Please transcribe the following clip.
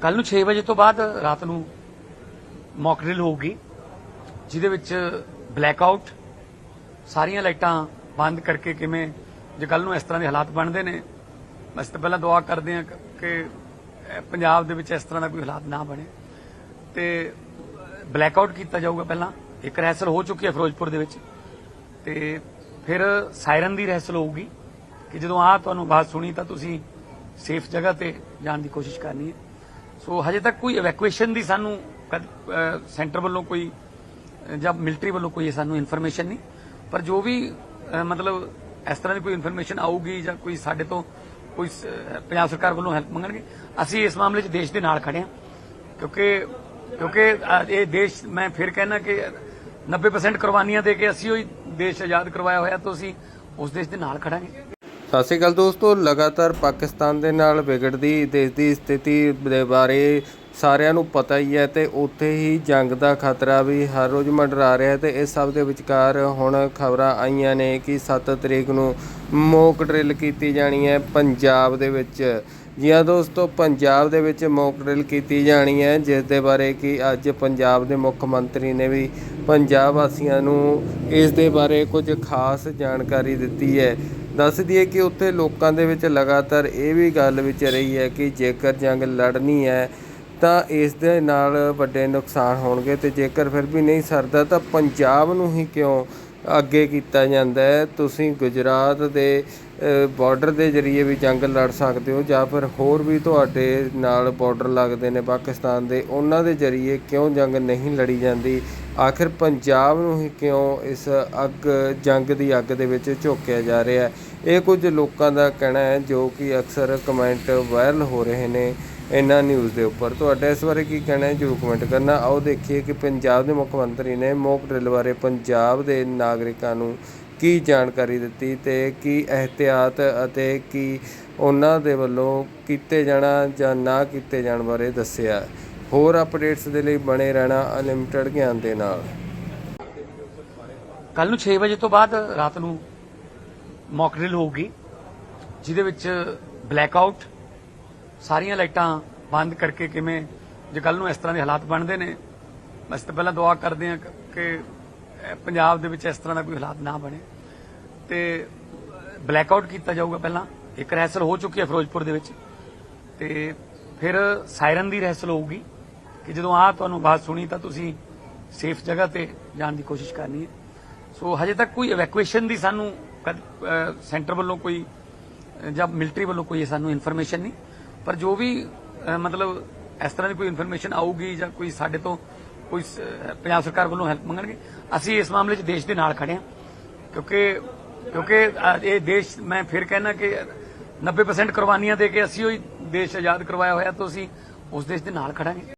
ਕੱਲ ਨੂੰ 6 ਵਜੇ ਤੋਂ ਬਾਅਦ ਰਾਤ ਨੂੰ ਮੌਕ ਡਰਿਲ ਹੋਊਗੀ, ਜਿਹਦੇ ਵਿੱਚ ਬਲੈਕ ਆਊਟ ਸਾਰੀਆਂ ਲਾਈਟਾਂ ਬੰਦ ਕਰਕੇ ਕਿਵੇਂ, ਜੇ ਕੱਲ ਨੂੰ ਇਸ ਤਰ੍ਹਾਂ ਦੇ ਹਾਲਾਤ ਬਣਦੇ ਨੇ ਬਸ ਤਾਂ ਪਹਿਲਾਂ ਦੁਆ ਕਰਦੇ ਹਾਂ ਕਿ ਪੰਜਾਬ ਦੇ ਵਿੱਚ ਇਸ ਤਰ੍ਹਾਂ ਦਾ ਕੋਈ ਹਾਲਾਤ ਨਾ ਬਣੇ। ਤੇ ਬਲੈਕ ਆਊਟ ਕੀਤਾ ਜਾਊਗਾ ਪਹਿਲਾਂ, ਇੱਕ ਰਹਿਸਲ ਹੋ ਚੁੱਕੀ ਹੈ ਫਿਰੋਜ਼ਪੁਰ ਦੇ ਵਿੱਚ, ਤੇ ਫਿਰ ਸਾਇਰਨ ਦੀ ਰਹਿਸਲ ਹੋਊਗੀ, ਕਿ ਜਦੋਂ ਆ ਤੁਹਾਨੂੰ ਬਾਤ ਸੁਣੀ ਤਾਂ ਤੁਸੀਂ ਸੇਫ ਜਗ੍ਹਾ ਤੇ ਜਾਣ ਦੀ ਕੋਸ਼ਿਸ਼ ਕਰਨੀ ਹੈ। ਸੋ ਹਜੇ ਤੱਕ ਕੋਈ ਇਵੈਕੂਏਸ਼ਨ ਦੀ ਸਾਨੂੰ ਸੈਂਟਰ ਵੱਲੋਂ ਕੋਈ ਜਾਂ ਮਿਲਟਰੀ ਵੱਲੋਂ ਕੋਈ ਸਾਨੂੰ ਇਨਫੋਰਮੇਸ਼ਨ ਨਹੀਂ। ਪਰ ਜੋ ਵੀ ਮਤਲਬ ਇਸ ਤਰ੍ਹਾਂ ਦੀ ਕੋਈ ਇਨਫੋਰਮੇਸ਼ਨ ਆਊਗੀ ਜਾਂ ਕੋਈ ਸਾਡੇ ਤੋਂ ਕੋਈ ਪੰਜਾਬ ਸਰਕਾਰ ਵੱਲੋਂ ਹੈਲਪ ਮੰਗਣਗੇ, ਅਸੀਂ ਇਸ ਮਾਮਲੇ 'ਚ ਦੇਸ਼ ਦੇ ਨਾਲ ਖੜੇ ਹਾਂ। ਕਿਉਂਕਿ ਕਿਉਂਕਿ ਇਹ ਦੇਸ਼, ਮੈਂ ਫਿਰ ਕਹਿਣਾ ਕਿ 90% ਕੁਰਬਾਨੀਆਂ ਦੇ ਕੇ ਅਸੀਂ ਉਹ ਦੇਸ਼ ਆਜ਼ਾਦ ਕਰਵਾਇਆ ਹੋਇਆ, ਤਾਂ ਅਸੀਂ ਉਸ ਦੇਸ਼ ਦੇ ਨਾਲ ਖੜਾਂਗੇ। ਸਤਿ ਸ਼੍ਰੀ ਅਕਾਲ ਦੋਸਤੋ, ਲਗਾਤਾਰ ਪਾਕਿਸਤਾਨ ਦੇ ਨਾਲ ਵਿਗੜਦੀ ਦੇਸ਼ ਦੀ ਸਥਿਤੀ ਦੇ ਬਾਰੇ ਸਾਰਿਆਂ ਨੂੰ ਪਤਾ ਹੀ ਹੈ ਤੇ ਉੱਥੇ ਹੀ ਜੰਗ ਦਾ ਖਤਰਾ ਵੀ ਹਰ ਰੋਜ਼ ਮੰਡਰਾ ਰਿਹਾ ਹੈ ਤੇ ਇਸ ਸਭ ਦੇ ਵਿਚਕਾਰ ਹੁਣ ਖਬਰਾਂ ਆਈਆਂ ਨੇ ਕਿ 7 ਤਰੀਕ ਨੂੰ ਮੋਕ ਡਰਿਲ ਕੀਤੀ ਜਾਣੀ ਹੈ ਪੰਜਾਬ ਦੇ ਵਿੱਚ। ਜੀ ਹਾਂ ਦੋਸਤੋ, ਪੰਜਾਬ ਦੇ ਵਿੱਚ ਮੌਕ ਡਰਿਲ ਕੀਤੀ ਜਾਣੀ ਹੈ, ਜਿਸ ਦੇ ਬਾਰੇ ਕਿ ਅੱਜ ਪੰਜਾਬ ਦੇ ਮੁੱਖ ਮੰਤਰੀ ਨੇ ਵੀ ਪੰਜਾਬ ਵਾਸੀਆਂ ਨੂੰ ਇਸ ਦੇ ਬਾਰੇ ਕੁਝ ਖਾਸ ਜਾਣਕਾਰੀ ਦਿੱਤੀ ਹੈ। ਦੱਸ ਦਈਏ ਕਿ ਉੱਥੇ ਲੋਕਾਂ ਦੇ ਵਿੱਚ ਲਗਾਤਾਰ ਇਹ ਵੀ ਗੱਲ ਵਿੱਚ ਰਹੀ ਹੈ ਕਿ ਜੇਕਰ ਜੰਗ ਲੜਨੀ ਹੈ, ਤਾਂ ਇਸ ਦੇ ਨਾਲ ਵੱਡੇ ਨੁਕਸਾਨ ਹੋਣਗੇ ਤੇ ਜੇਕਰ ਫਿਰ ਵੀ ਨਹੀਂ ਸਰਦਾ, ਤਾਂ ਪੰਜਾਬ ਨੂੰ ਹੀ ਕਿਉਂ ਅੱਗੇ ਕੀਤਾ ਜਾਂਦਾ ਹੈ? ਤੁਸੀਂ ਗੁਜਰਾਤ ਦੇ ਬਾਰਡਰ ਦੇ ਜ਼ਰੀਏ ਵੀ ਜੰਗ ਲੜ ਸਕਦੇ ਹੋ ਜਾਂ ਫਿਰ ਹੋਰ ਵੀ ਤੁਹਾਡੇ ਨਾਲ ਬਾਰਡਰ ਲੱਗਦੇ ਨੇ ਪਾਕਿਸਤਾਨ ਦੇ, ਉਹਨਾਂ ਦੇ ਜ਼ਰੀਏ ਕਿਉਂ ਜੰਗ ਨਹੀਂ ਲੜੀ ਜਾਂਦੀ? ਆਖਿਰ ਪੰਜਾਬ ਨੂੰ ਹੀ ਕਿਉਂ ਇਸ ਅੱਗ, ਜੰਗ ਦੀ ਅੱਗ ਦੇ ਵਿੱਚ ਝੋਕਿਆ ਜਾ ਰਿਹਾ? ਹੈ ਇਹ ਕੁਝ ਲੋਕਾਂ ਦਾ ਕਹਿਣਾ ਹੈ ਜੋ ਕਿ ਅਕਸਰ ਕਮੈਂਟ ਵਾਇਰਲ ਹੋ ਰਹੇ ਨੇ ਇਹਨਾਂ ਨਿਊਜ਼ ਦੇ ਉੱਪਰ। ਤੁਹਾਡਾ ਇਸ ਬਾਰੇ ਕੀ ਕਹਿਣਾ ਹੈ? ਜਰੂਰ ਕਮੈਂਟ ਕਰਨਾ। ਆਓ ਦੇਖੀਏ ਕਿ ਪੰਜਾਬ ਦੇ ਮੁੱਖ ਮੰਤਰੀ ਨੇ ਮੌਕ ਡਰਿਲ ਬਾਰੇ ਪੰਜਾਬ ਦੇ ਨਾਗਰਿਕਾਂ ਨੂੰ ਕੀ ਜਾਣਕਾਰੀ ਦਿੱਤੀ ਤੇ ਕੀ ਇhtiyat ਅਤੇ ਕੀ ਉਹਨਾਂ ਦੇ ਵੱਲੋਂ ਕੀਤੇ ਜਾਣਾ ਜਾਂ ਨਾ ਕੀਤੇ ਜਾਣ ਬਾਰੇ ਦੱਸਿਆ। ਹੋਰ ਅਪਡੇਟਸ ਦੇ ਲਈ ਬਣੇ ਰਹਿਣਾ ਅਨਲਿਮਟਿਡ ਗਿਆਨ ਦੇ ਨਾਲ। ਕੱਲ ਨੂੰ 6 ਵਜੇ ਤੋਂ ਬਾਅਦ ਰਾਤ ਨੂੰ ਮੌਕ ਡਰਿਲ ਹੋਊਗੀ, ਜਿਹਦੇ ਵਿੱਚ ਬਲੈਕ ਆਊਟ ਸਾਰੀਆਂ ਲਾਈਟਾਂ ਬੰਦ ਕਰਕੇ ਕਿਵੇਂ ਜੇ ਕੱਲ ਨੂੰ ਇਸ ਤਰ੍ਹਾਂ ਦੇ ਹਾਲਾਤ ਬਣਦੇ ਨੇ, ਅਸੀਂ ਤਾਂ ਪਹਿਲਾਂ ਦੁਆ ਕਰਦੇ ਹਾਂ ਕਿ ਪੰਜਾਬ ਦੇ ਵਿੱਚ ਇਸ ਤਰ੍ਹਾਂ ਦਾ ਕੋਈ ਹਾਲਾਤ ਨਾ ਬਣੇ। ਤੇ ਬਲੈਕ ਆਊਟ ਕੀਤਾ ਜਾਊਗਾ ਪਹਿਲਾਂ। ਇੱਕ ਰਹਿਸਲ ਹੋ ਚੁੱਕੀ ਹੈ ਫਿਰੋਜ਼ਪੁਰ ਦੇ ਵਿੱਚ। ਤੇ ਫਿਰ ਸਾਇਰਨ ਦੀ ਰਹਿਸਲ ਹੋਊਗੀ ਕਿ ਜਦੋਂ ਆ ਤੁਹਾਨੂੰ ਬਾਤ ਸੁਣੀ ਤਾਂ ਤੁਸੀਂ ਸੇਫ ਜਗ੍ਹਾ ਤੇ ਜਾਣ ਦੀ ਕੋਸ਼ਿਸ਼ ਕਰਨੀ ਹੈ। ਸੋ ਹਜੇ ਤੱਕ ਕੋਈ ਇਵੈਕੂਏਸ਼ਨ ਦੀ ਸਾਨੂੰ ਸੈਂਟਰ ਵੱਲੋਂ ਕੋਈ, ਜਾਂ ਮਿਲਟਰੀ ਵੱਲੋਂ ਕੋਈ ਸਾਨੂੰ ਇਨਫੋਰਮੇਸ਼ਨ ਨਹੀਂ। ਪਰ ਜੋ ਵੀ ਮਤਲਬ ਇਸ ਤਰ੍ਹਾਂ ਦੀ ਕੋਈ ਇਨਫੋਰਮੇਸ਼ਨ ਆਊਗੀ ਜਾਂ ਕੋਈ ਸਾਡੇ ਤੋਂ ਕੋਈ ਪੰਜਾਬ ਸਰਕਾਰ ਵੱਲੋਂ ਹੈਲਪ ਮੰਗਣਗੇ ਅਸੀਂ ਇਸ ਮਾਮਲੇ 'ਚ ਦੇਸ਼ ਦੇ ਨਾਲ ਖੜੇ ਹਾਂ, ਕਿਉਂਕਿ ਕਿਉਂਕਿ ਇਹ ਦੇਸ਼, ਮੈਂ ਫਿਰ ਕਹਿਣਾ ਕਿ 90% ਕੁਰਬਾਨੀਆਂ ਦੇ ਕੇ ਅਸੀਂ ਉਹ ਦੇਸ਼ ਆਜ਼ਾਦ ਕਰਵਾਇਆ ਹੋਇਆ, ਤਾਂ ਅਸੀਂ ਉਸ ਦੇਸ਼ ਦੇ ਨਾਲ ਖੜਾਂਗੇ।